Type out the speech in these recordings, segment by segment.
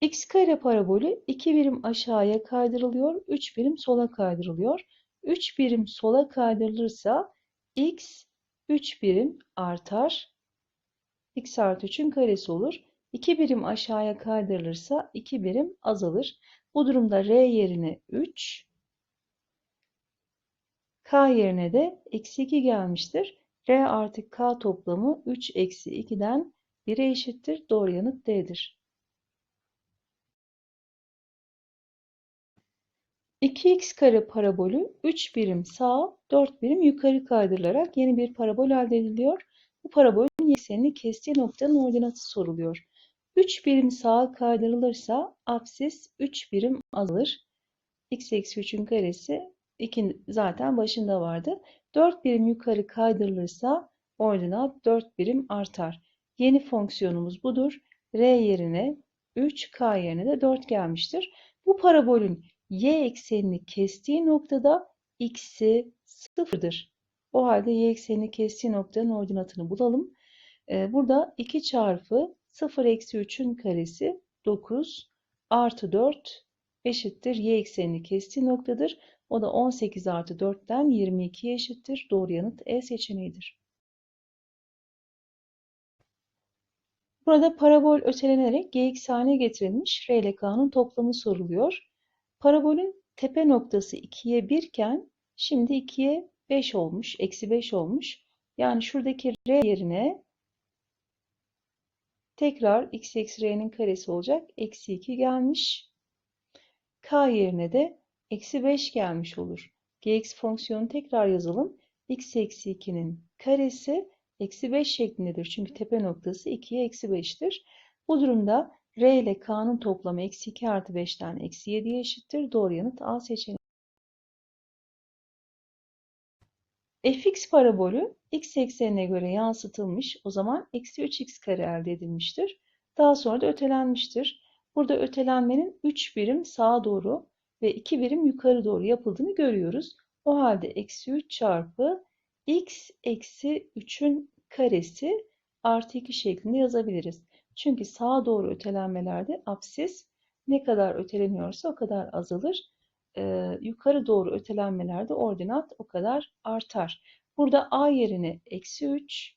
x kare parabolü 2 birim aşağıya kaydırılıyor, 3 birim sola kaydırılıyor. 3 birim sola kaydırılırsa x 3 birim artar. x artı 3'ün karesi olur. 2 birim aşağıya kaydırılırsa 2 birim azalır. Bu durumda r yerine 3, k yerine de eksi 2 gelmiştir. r artı k toplamı 3 eksi 2'den 1'e eşittir. Doğru yanıt D'dir. 2x kare parabolü 3 birim sağa 4 birim yukarı kaydırılarak yeni bir parabol elde ediliyor. Bu parabolün eksenini kestiği noktanın ordinatı soruluyor. 3 birim sağa kaydırılırsa apsis 3 birim azalır. x eksi 3'ün karesi 2 zaten başında vardı. 4 birim yukarı kaydırılırsa ordinat 4 birim artar. Yeni fonksiyonumuz budur. r yerine 3, k yerine de 4 gelmiştir. Bu parabolün y eksenini kestiği noktada x'i sıfırdır. O halde y eksenini kestiği noktanın ordinatını bulalım. Ee, burada 2 çarpı 0 eksi 3'ün karesi 9 artı 4 eşittir y eksenini kestiği noktadır. O da 18 artı 4'ten 22 eşittir. Doğru yanıt E seçeneğidir. Burada parabol ötelenerek gx haline getirilmiş r ile k'nın toplamı soruluyor. Parabolün tepe noktası 2'ye 1 iken şimdi 2'ye 5 olmuş, eksi 5 olmuş. Yani şuradaki r yerine tekrar x eksi r'nin karesi olacak. Eksi 2 gelmiş. k yerine de eksi 5 gelmiş olur. gx fonksiyonu tekrar yazalım. x eksi 2'nin karesi eksi 5 şeklindedir. Çünkü tepe noktası 2'ye eksi 5'tir. Bu durumda R ile K'nın toplamı eksi 2 artı 5'ten eksi 7'ye eşittir. Doğru yanıt A seçeneği. fx parabolü x eksenine göre yansıtılmış. O zaman eksi 3x kare elde edilmiştir. Daha sonra da ötelenmiştir. Burada ötelenmenin 3 birim sağa doğru ve 2 birim yukarı doğru yapıldığını görüyoruz. O halde eksi 3 çarpı x eksi 3'ün karesi artı 2 şeklinde yazabiliriz. Çünkü sağa doğru ötelenmelerde apsis ne kadar öteleniyorsa o kadar azalır. Ee, yukarı doğru ötelenmelerde ordinat o kadar artar. Burada a yerine eksi 3,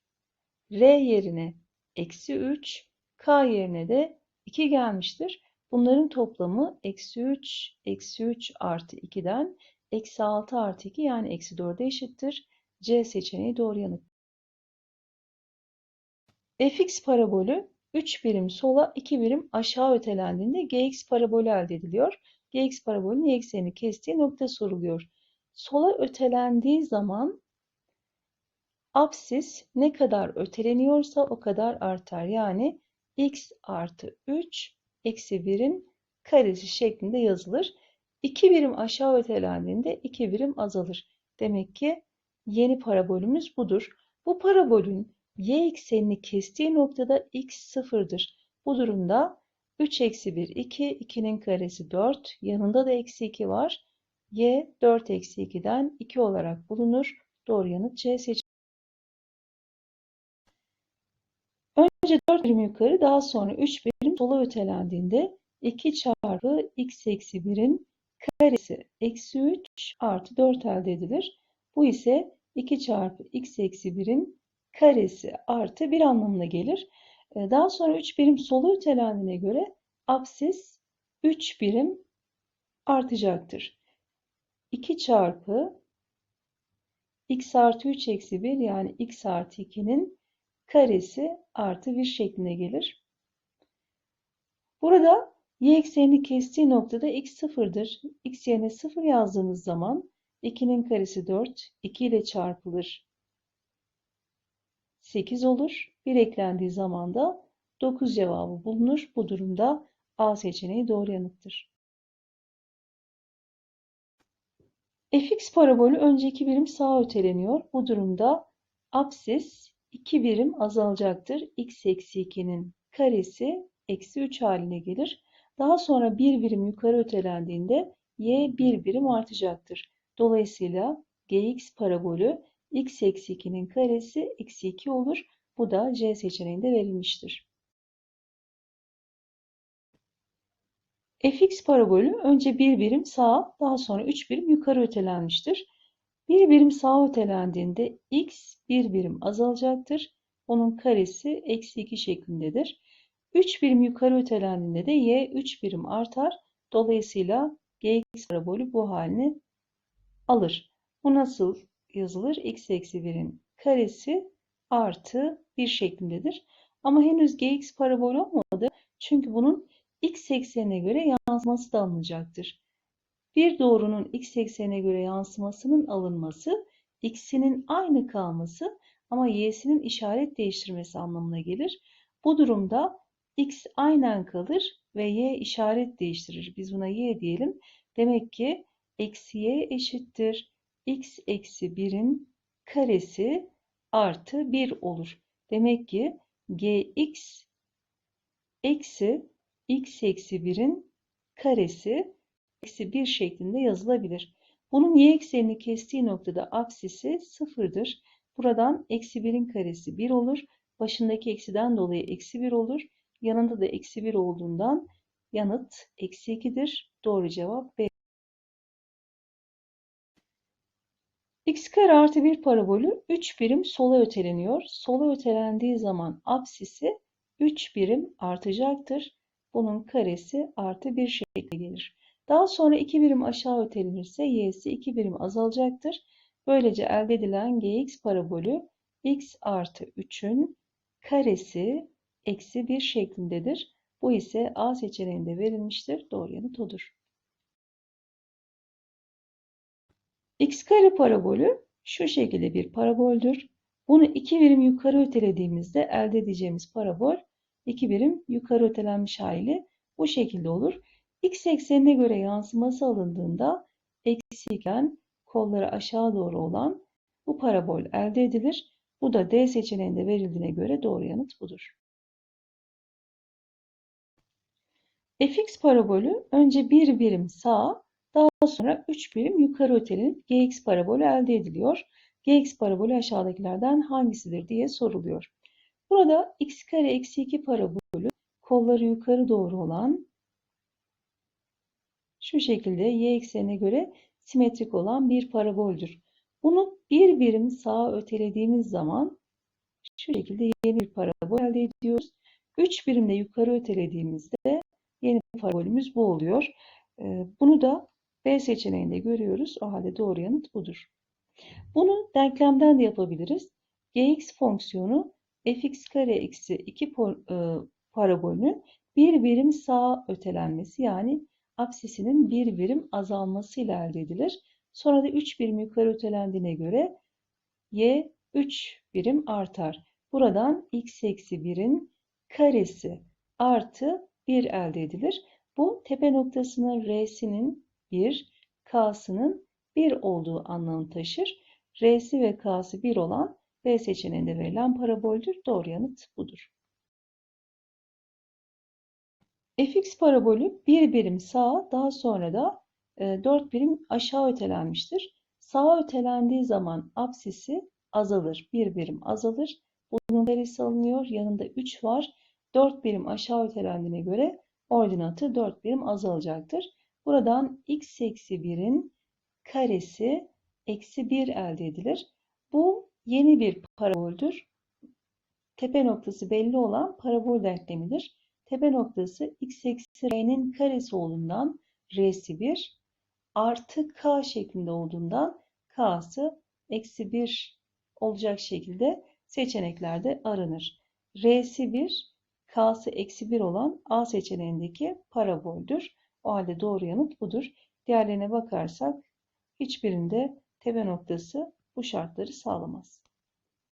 r yerine eksi 3, k yerine de 2 gelmiştir. Bunların toplamı eksi 3, eksi 3 artı 2'den eksi 6 artı 2 yani eksi 4'e eşittir. C seçeneği doğru yanıt. fx parabolü 3 birim sola 2 birim aşağı ötelendiğinde gx parabolü elde ediliyor. gx parabolünün eksenini kestiği nokta soruluyor. Sola ötelendiği zaman apsis ne kadar öteleniyorsa o kadar artar. Yani x artı 3 eksi 1'in karesi şeklinde yazılır. 2 birim aşağı ötelendiğinde 2 birim azalır. Demek ki yeni parabolümüz budur. Bu parabolün y eksenini kestiği noktada x sıfırdır. Bu durumda 3 eksi 1 2, 2'nin karesi 4, yanında da eksi 2 var. y 4 eksi 2'den 2 olarak bulunur. Doğru yanıt C seçeneği. Önce 4 birim yukarı daha sonra 3 birim sola ötelendiğinde 2 çarpı x eksi 1'in karesi eksi 3 artı 4 elde edilir. Bu ise 2 çarpı x eksi 1'in karesi artı 1 anlamına gelir. Ee, daha sonra 3 birim sola ötelendiğine göre apsis 3 birim artacaktır. 2 çarpı x artı 3 eksi 1 yani x artı 2'nin karesi artı 1 şeklinde gelir. Burada y eksenini kestiği noktada x sıfırdır. x yerine 0 yazdığımız zaman 2'nin karesi 4, 2 ile çarpılır. 8 olur. 1 eklendiği zaman da 9 cevabı bulunur. Bu durumda A seçeneği doğru yanıttır. fx parabolü önce 2 birim sağa öteleniyor. Bu durumda apsis 2 birim azalacaktır. x eksi 2'nin karesi eksi 3 haline gelir. Daha sonra 1 birim yukarı ötelendiğinde y 1 birim artacaktır. Dolayısıyla gx parabolü x eksi 2'nin karesi eksi 2 olur. Bu da C seçeneğinde verilmiştir. fx parabolü önce bir birim sağa daha sonra 3 birim yukarı ötelenmiştir. Bir birim sağa ötelendiğinde x bir birim azalacaktır. Onun karesi eksi 2 şeklindedir. 3 birim yukarı ötelendiğinde de y 3 birim artar. Dolayısıyla gx parabolü bu halini alır. Bu nasıl yazılır? x eksi 1'in karesi artı 1 şeklindedir. Ama henüz gx parabol olmadı. Çünkü bunun x eksenine göre yansıması da alınacaktır. Bir doğrunun x eksenine göre yansımasının alınması, x'inin aynı kalması ama y'sinin işaret değiştirmesi anlamına gelir. Bu durumda x aynen kalır ve y işaret değiştirir. Biz buna y diyelim. Demek ki eksi y eşittir. X eksi 1'in karesi artı 1 olur. Demek ki gx eksi x eksi 1'in karesi eksi 1 şeklinde yazılabilir. Bunun y eksenini kestiği noktada apsisi sıfırdır. Buradan eksi 1'in karesi 1 olur. Başındaki eksiden dolayı eksi 1 olur. Yanında da eksi 1 olduğundan yanıt eksi 2'dir. Doğru cevap B. x kare artı 1 parabolü 3 birim sola öteleniyor. Sola ötelendiği zaman apsisi 3 birim artacaktır. Bunun karesi artı 1 şekli gelir. Daha sonra 2 birim aşağı ötelenirse y'si 2 birim azalacaktır. Böylece elde edilen gx parabolü x artı 3'ün karesi eksi 1 şeklindedir. Bu ise A seçeneğinde verilmiştir. Doğru yanıt odur. X kare parabolü şu şekilde bir paraboldür. Bunu iki birim yukarı ötelediğimizde elde edeceğimiz parabol iki birim yukarı ötelenmiş hali bu şekilde olur. X eksenine göre yansıması alındığında eksi iken kolları aşağı doğru olan bu parabol elde edilir. Bu da D seçeneğinde verildiğine göre doğru yanıt budur. fx parabolü önce bir birim sağa daha sonra 3 birim yukarı ötelenip gx parabolü elde ediliyor. gx parabolü aşağıdakilerden hangisidir diye soruluyor. Burada x kare eksi 2 parabolü kolları yukarı doğru olan şu şekilde y eksenine göre simetrik olan bir paraboldür. Bunu bir birim sağa ötelediğimiz zaman şu şekilde yeni bir parabol elde ediyoruz. 3 birimde yukarı ötelediğimizde yeni parabolümüz bu oluyor. Ee, bunu da B seçeneğinde görüyoruz. O halde doğru yanıt budur. Bunu denklemden de yapabiliriz. gx fonksiyonu fx kare eksi 2 e, parabolünün bir birim sağa ötelenmesi yani apsisinin bir birim azalmasıyla elde edilir. Sonra da 3 birim yukarı ötelendiğine göre y 3 birim artar. Buradan x eksi 1'in karesi artı 1 elde edilir. Bu tepe noktasının r'sinin 1, k'sının 1 olduğu anlamı taşır. R'si ve k'sı 1 olan B seçeneğinde verilen paraboldür. Doğru yanıt budur. fx parabolü bir birim sağa daha sonra da 4 e, birim aşağı ötelenmiştir. Sağa ötelendiği zaman apsisi azalır. Bir birim azalır. Bunun karesi alınıyor. Yanında 3 var. 4 birim aşağı ötelendiğine göre ordinatı 4 birim azalacaktır. Buradan x eksi 1'in karesi eksi 1 elde edilir. Bu yeni bir paraboldür. Tepe noktası belli olan parabol denklemidir. Tepe noktası x eksi r'nin karesi olduğundan r'si 1 artı k şeklinde olduğundan k'sı eksi 1 olacak şekilde seçeneklerde aranır. R'si 1, K'sı eksi 1 olan A seçeneğindeki paraboldür. O halde doğru yanıt budur. Diğerlerine bakarsak hiçbirinde tepe noktası bu şartları sağlamaz.